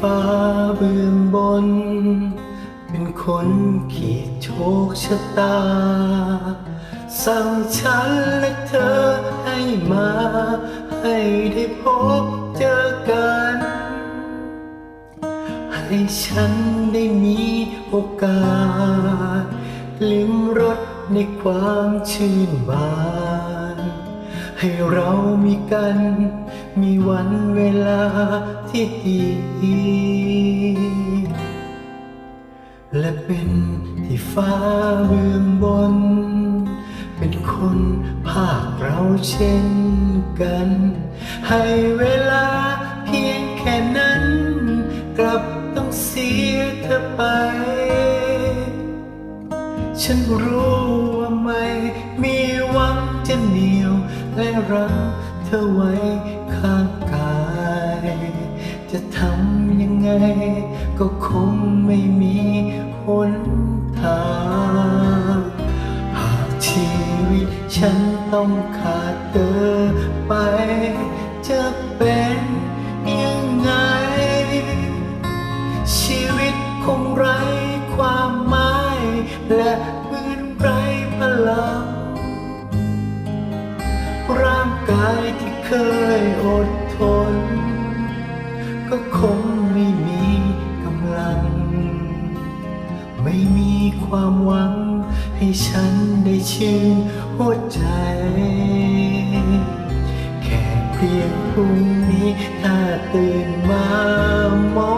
ฟ้าเบื้องบน เป็นคนขีดโชคชะตา สั่งฉันและเธอให้มา ให้ได้พบเจอกัน ให้ฉันได้มีโอกาส ลิ้มรสในความชื่นบาน ให้เรามีกัน มีวันเวลาที่ดี และเป็นที่ฟ้าเบื้องบน เป็นคนภาคเราเช่นกัน ให้เวลาเพียงแค่นั้น กลับต้องเสียเธอไป ฉันรู้ว่าไม่มี และรักเธอไว้ข้างกาย จะทำยังไง ก็คงไม่มีหนทางหากชีวิตฉันต้องขาดเธอไป จะเป็นยังไง ชีวิตคงไร้ความหมายและายที่เคยอดทน ก็คงไม่มีกำลัง ไม่มีความหวัง ให้ฉันได้ชื่นหัวใจ แค่เพียงพรุ่งนี้ถ้าตื่นมามอง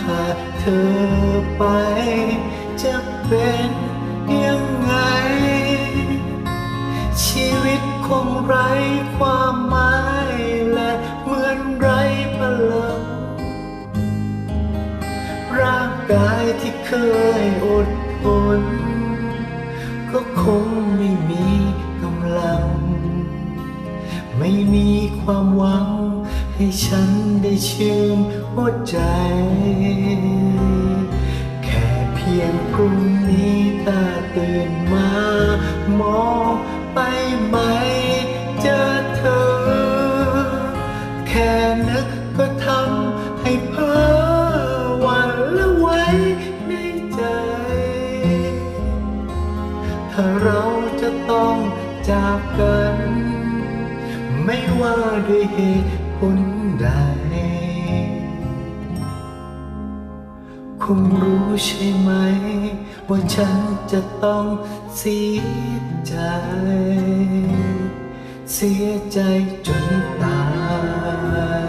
ขาดเธอไป จะเป็นยังไง ชีวิตคงไร้ความหมายและเหมือนไร้พลัง ร่างกายที่เคยอดทนก็คงไม่มีกำลัง ไม่มีความหวัง ให้ฉันได้ชื่นหัวใจ แค่เพียงพรุ่งนี้ตาตื่นมามองไปไหมเจอเธอ แค่นึกก็ทำให้เพ้อหวันละไว้ในใจ ถ้าเราจะต้องจากกัน ไม่ว่าด้วยเหตุ ผลใดคงรู้ใช่ไหม ว่าฉันจะต้องเสียใจ เสียใจจนตาย